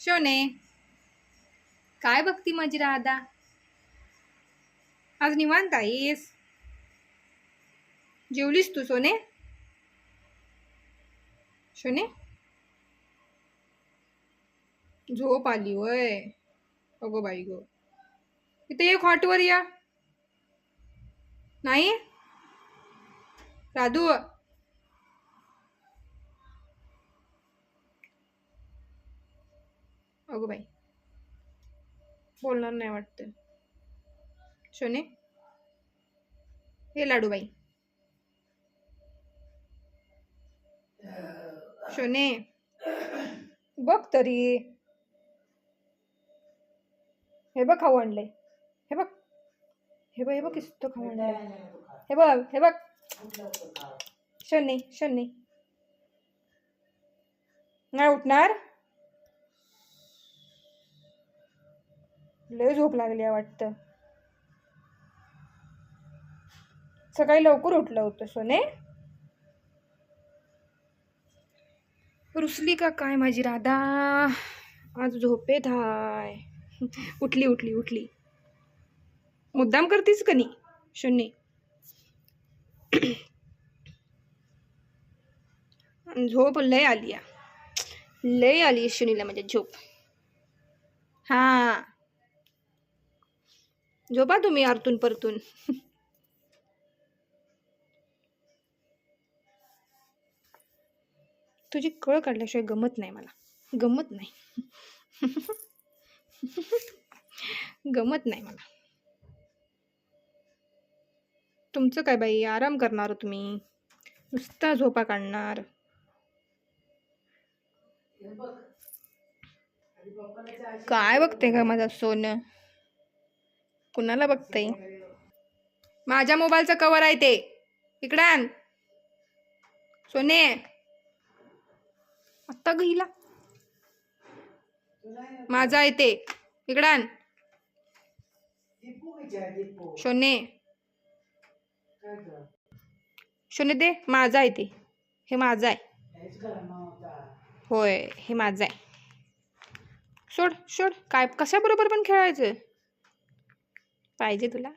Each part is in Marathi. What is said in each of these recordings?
शोने काय बघती माझी राधा? आज निवांत आहेस? जेवलीस तू सोने? शोने? झोप आली वय. अगो बाई गो. इथे ये हॉटवर या. नाही? राधू? अगं बाई. बोलणार नाही वाटतं. शोने. हे लाडूबाई. शोने. बघ तरी. हे बघ खाऊ आणले हे बघ. हे बघ हे बघ किस्त खाऊ आणले हे बघ हे बघ. शोने शोने. नाही उठणार? लय झोप लागली आहे वाटतं. सकाळी लवकर उठलं होतं सोने. रुसली का काय माझी राधा? आज झोपेत हाय उठली उठली उठली. मुद्दाम करतीस का नाही शून्य? झोप लय आली या लय आली शनीला म्हणजे झोप. हां. झोपा तुम्ही आरतून परतून. तुझी कळ काढल्याशिवाय गमत नाही मला. गमत नाही. गमत नाही मला. तुमचं काय बाई? आराम करणार हो तुम्ही. नुसता झोपा काढणार. काय बघते का माझा सोनं? कुणाला बघते माझ्या मोबाईलचं कवर आहे ते. इकडान सोने. आत्ता गहिला. माझा आहे ते. इकडान सोने. शोने दे माझा आहे ते. हे माझं आहे. होय हे माझं आहे. सोड सोड. काय कशाबरोबर पण खेळायचं? पाहिजे तुला?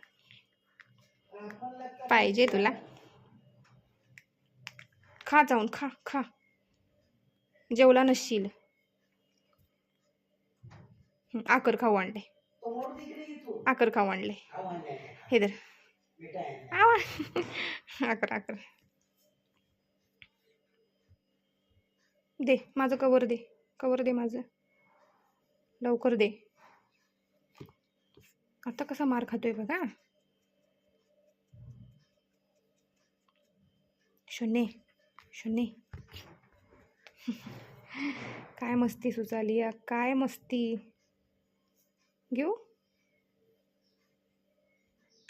पाहिजे तुला? खा जाऊन खा खा. जेवला नसशील. आकर खाऊ आणले. आकर खाऊ आणले. हे तर आवा. आकर आकर. दे माझं कवर दे. कवर दे माझं. लवकर दे. आता कसा मार खातोय बघा. शून्य शून्य. काय मस्ती सुचाली या काय मस्ती. घेऊ?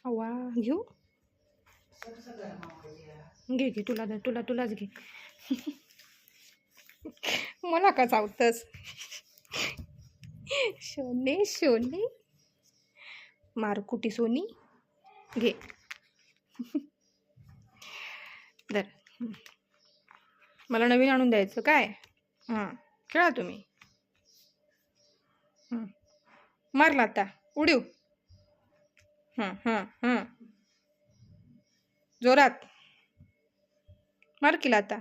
अवा घेऊ? घे घे तुला दे, तुला तुलाच घे. मला का चावतस? शोने शोने मारकुटी सोनी घे. तर मला नवीन आणून द्यायचं काय? हां खेळा तुम्ही. मारला आता. उडीव. हां हां हां. जोरात. मार केला आता.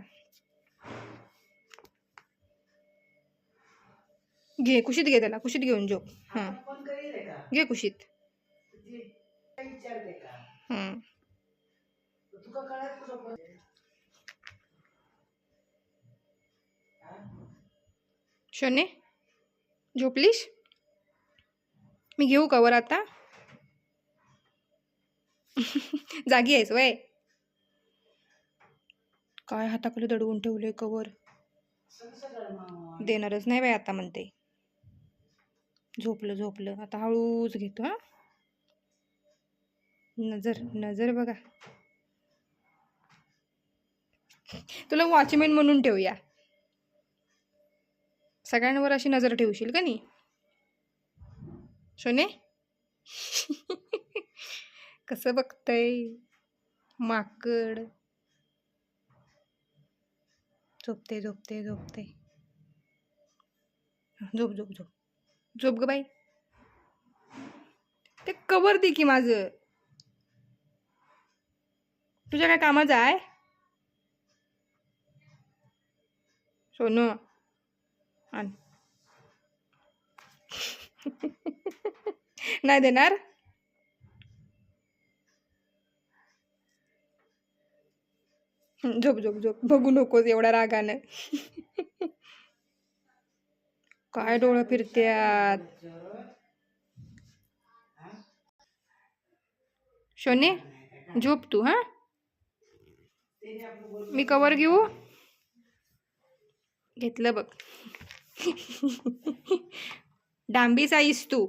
घे कुशीत घे त्याला. कुशीत घेऊन झोप हां. घे कुशीत. शोने झोपलीस? मी घेऊ कवर आता? जागी आहेस वय. काय हाताखाली दडवून ठेवले कवर? देणारच नाही बाई आता म्हणते. झोपलं झोपलं. आता हळूच घेतो हा. नजर नजर बघा. तुला वॉचमॅन म्हणून ठेवूया. सगळ्यांवर अशी नजर ठेवशील का नाही? सोने? कसं बघतय? माकड. झोपते झोपते झोपते. झोप झोप झोप. झोप ग बाई. ते कवर दे की माझं. तुझ्या काय कामाचं आहे सोनू. आण. नाही देणार? झोप झोप झोप. बघू नकोस एवढ्या रागानं. काय डोळं फिरत्यात? शोने झोप तू हा? मी कवर घेऊ? घेतलं बघ. डांबी साईस तू.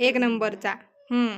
एक नंबरचा. हम्म.